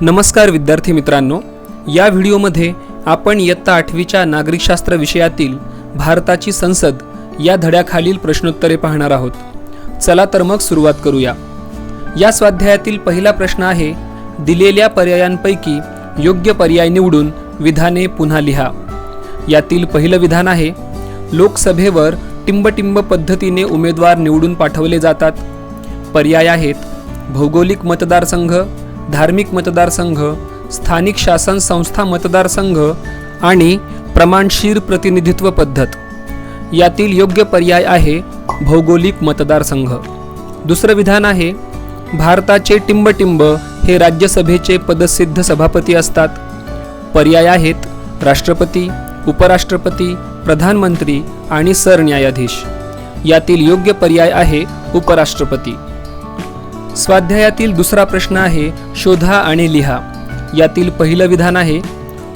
नमस्कार विद्यार्थी मित्रांनो या व्हिडिओमध्ये आपण इयत्ता आठवीच्या नागरिकशास्त्र विषयातील भारताची संसद या धड्याखालील प्रश्नोत्तरे पाहणार आहोत. चला तर मग सुरुवात करूया. या स्वाध्यायातील पहिला प्रश्न आहे दिलेल्या पर्यायांपैकी योग्य पर्याय निवडून विधाने पुन्हा लिहा. यातील पहिलं विधान आहे लोकसभेवर टिंबटिंब पद्धतीने उमेदवार निवडून पाठवले जातात. पर्याय आहेत भौगोलिक मतदारसंघ धार्मिक मतदारसंघ स्थानिक शासन संस्था मतदारसंघ आणि प्रमाणशीर प्रतिनिधित्व पद्धत. यातील योग्य पर्याय आहे भौगोलिक मतदारसंघ. दुसरं विधान आहे भारताचे टिंबटिंब हे राज्यसभेचे पदसिद्ध सभापती असतात. पर्याय आहेत राष्ट्रपती उपराष्ट्रपती प्रधानमंत्री आणि सरन्यायाधीश. यातील योग्य पर्याय आहे उपराष्ट्रपती. स्वाध्यायातील दुसरा प्रश्न आहे शोधा आणि लिहा. यातील पहिलं विधान आहे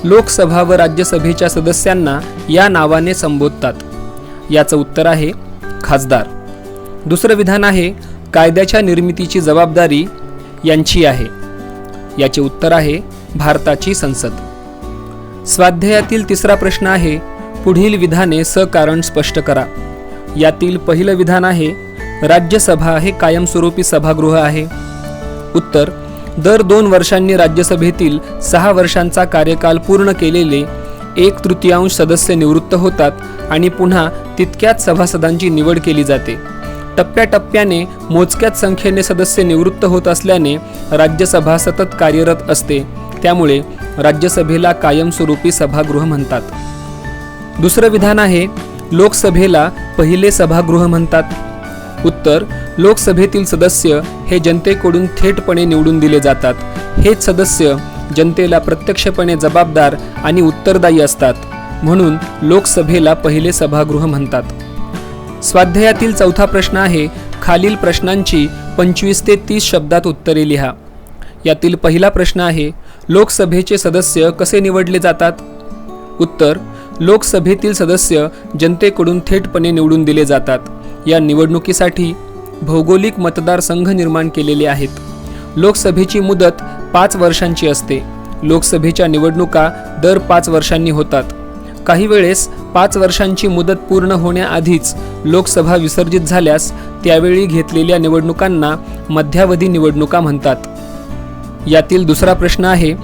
लोकसभा व राज्यसभेच्या सदस्यांना या नावाने संबोधतात. याचं उत्तर आहे खासदार. दुसरं विधान आहे कायद्याच्या निर्मितीची जबाबदारी यांची आहे. याचे उत्तर आहे भारताची संसद. स्वाध्यायातील तिसरा प्रश्न आहे पुढील विधाने सकारण स्पष्ट करा. यातील पहिलं विधान आहे राज्यसभा हे कायमस्वरूपी सभागृह आहे. उत्तर दर दोन वर्षांनी राज्यसभेतील सहा वर्षांचा कार्यकाल पूर्ण केलेले एक तृतीयांश सदस्य निवृत्त होतात आणि पुन्हा तितक्याच सभासदांची निवड केली जाते. टप्प्याटप्प्याने मोजक्याच संख्येने सदस्य निवृत्त होत असल्याने राज्यसभा सतत कार्यरत असते. त्यामुळे राज्यसभेला कायमस्वरूपी सभागृह म्हणतात. दुसरं विधान आहे लोकसभेला पहिले सभागृह म्हणतात. उत्तर लोकसभेतील सदस्य हे जनतेकडून थेटपणे निवडून दिले जातात. हेच सदस्य जनतेला प्रत्यक्षपणे जबाबदार आणि उत्तरदायी असतात. म्हणून लोकसभेला पहिले सभागृह म्हणतात. स्वाध्यायातील चौथा प्रश्न आहे खालील प्रश्नांची पंचवीस ते तीस शब्दात उत्तरे लिहा. यातील पहिला प्रश्न आहे लोकसभेचे सदस्य कसे निवडले जातात? उत्तर लोकसभेतील सदस्य जनतेकडून थेटपणे निवडून दिले जातात. या निवडणुकीसाठी भौगोलिक मतदारसंघ निर्माण केलेले आहेत. लोकसभेची मुदत पाच वर्षांची असते. लोकसभेच्या निवडणुका दर पाच वर्षांनी होतात. काही वेळेस पाच वर्षांची मुदत पूर्ण होण्याआधीच लोकसभा विसर्जित झाल्यास त्यावेळी घेतलेल्या निवडणुकांना मध्यावधी निवडणुका म्हणतात. यातील दुसरा प्रश्न आहे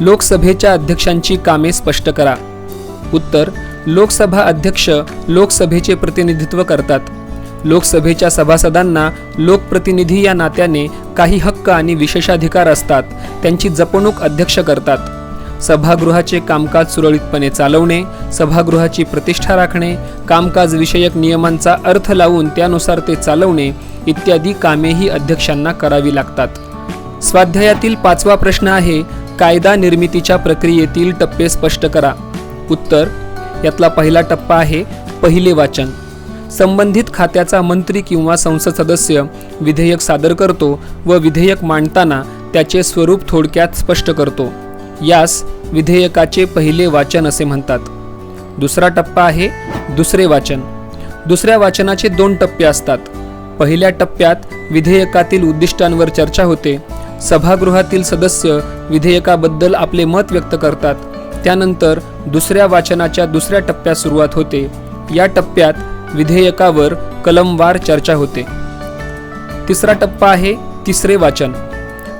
लोकसभेच्या अध्यक्षांची कामे स्पष्ट करा. उत्तर लोकसभा अध्यक्ष लोकसभेचे प्रतिनिधित्व करतात. लोकसभेच्या सभासदांना लोकप्रतिनिधी या नात्याने काही हक्क आणि विशेषाधिकार असतात त्यांची जपणूक अध्यक्ष करतात. सभागृहाचे कामकाज सुरळीतपणे चालवणे सभागृहाची प्रतिष्ठा राखणे कामकाज विषयक नियमांचा अर्थ लावून त्यानुसार ते चालवणे इत्यादी कामेही अध्यक्षांना करावी लागतात. स्वाध्यायातील पाचवा प्रश्न आहे कायदा निर्मितीच्या प्रक्रियेतील टप्पे स्पष्ट करा. उत्तर यातला पहिला टप्पा आहे पहिले वाचन. संबंधित खात्याचा मंत्री किंवा संसद सदस्य विधेयक सादर करतो व विधेयक मांडताना त्याचे स्वरूप थोडक्यात स्पष्ट करतो. यास विधेयकाचे पहिले वाचन असे म्हणतात. दुसरा टप्पा आहे दुसरे वाचन. दुसऱ्या वाचनाचे दोन टप्पे असतात. पहिल्या टप्प्यात विधेयकातील उद्दिष्टांवर चर्चा होते. सभागृहातील सदस्य विधेयकाबद्दल आपले मत व्यक्त करतात. त्यानंतर दुसऱ्या वाचनाच्या दुसऱ्या टप्प्यात सुरुवात होते. या टप्प्यात विधेयकावर कलमवार चर्चा होते. तिसरा टप्पा आहे तिसरे वाचन.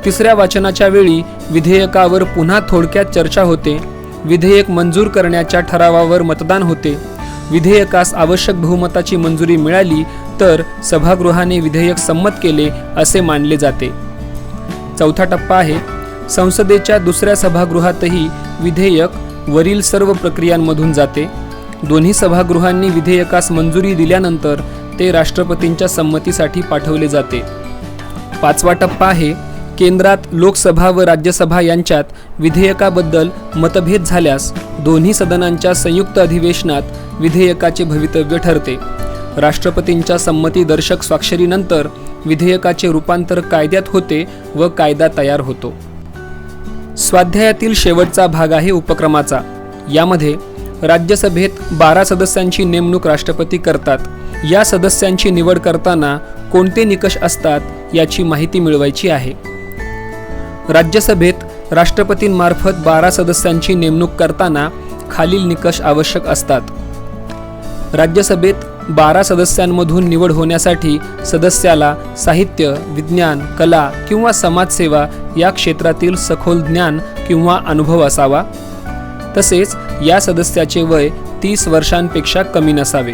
तिसऱ्या वाचनाच्या वेळी विधेयकावर पुन्हा थोडक्यात चर्चा होते. विधेयक मंजूर करण्याच्या ठरावावर मतदान होते. विधेयकास आवश्यक बहुमताची मंजुरी मिळाली तर सभागृहाने विधेयक संमत केले असे मानले जाते. चौथा टप्पा आहे. संसदेच्या दुसऱ्या सभागृहातही विधेयक वरील सर्व प्रक्रियांमधून जाते. दोन्ही सभागृहांनी विधेयकास मंजुरी दिल्यानंतर ते राष्ट्रपतींच्या संमतीसाठी पाठवले जाते. पाचवा टप्पा आहे केंद्रात लोकसभा व राज्यसभा यांच्यात विधेयकाबद्दल मतभेद झाल्यास दोन्ही सदनांच्या संयुक्त अधिवेशनात विधेयकाचे भवितव्य ठरते. राष्ट्रपतींच्या संमतीदर्शक स्वाक्षरीनंतर विधेयकाचे रूपांतर कायद्यात होते व कायदा तयार होतो. स्वाध्यायातील शेवटचा भाग आहे उपक्रमाचा. यामध्ये राज्यसभेत बारा सदस्यांची नेमणूक राष्ट्रपती करतात. या सदस्यांची निवड करताना कोणते निकष असतात याची माहिती मिळवायची आहे. राज्यसभेत राष्ट्रपतींमार्फत बारा सदस्यांची नेमणूक करताना खालील निकष आवश्यक असतात. राज्यसभेत बारा सदस्यांमधून निवड होण्यासाठी सदस्याला साहित्य विज्ञान कला किंवा समाजसेवा या क्षेत्रातील सखोल ज्ञान किंवा अनुभव असावा. तसेच या सदस्याचे वय तीस वर्षांपेक्षा कमी नसावे.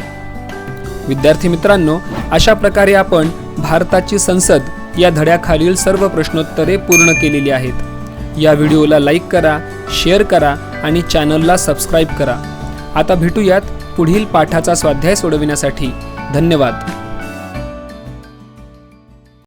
विद्यार्थी मित्रांनो अशा प्रकारे आपण भारताची संसद या धड्याखालील सर्व प्रश्नोत्तरे पूर्ण केलेली आहेत. या व्हिडिओला लाईक करा शेअर करा आणि चॅनलला सबस्क्राईब करा. आता भेटूयात पुढील पाठाचा स्वाध्याय सोडविण्यासाठी. धन्यवाद.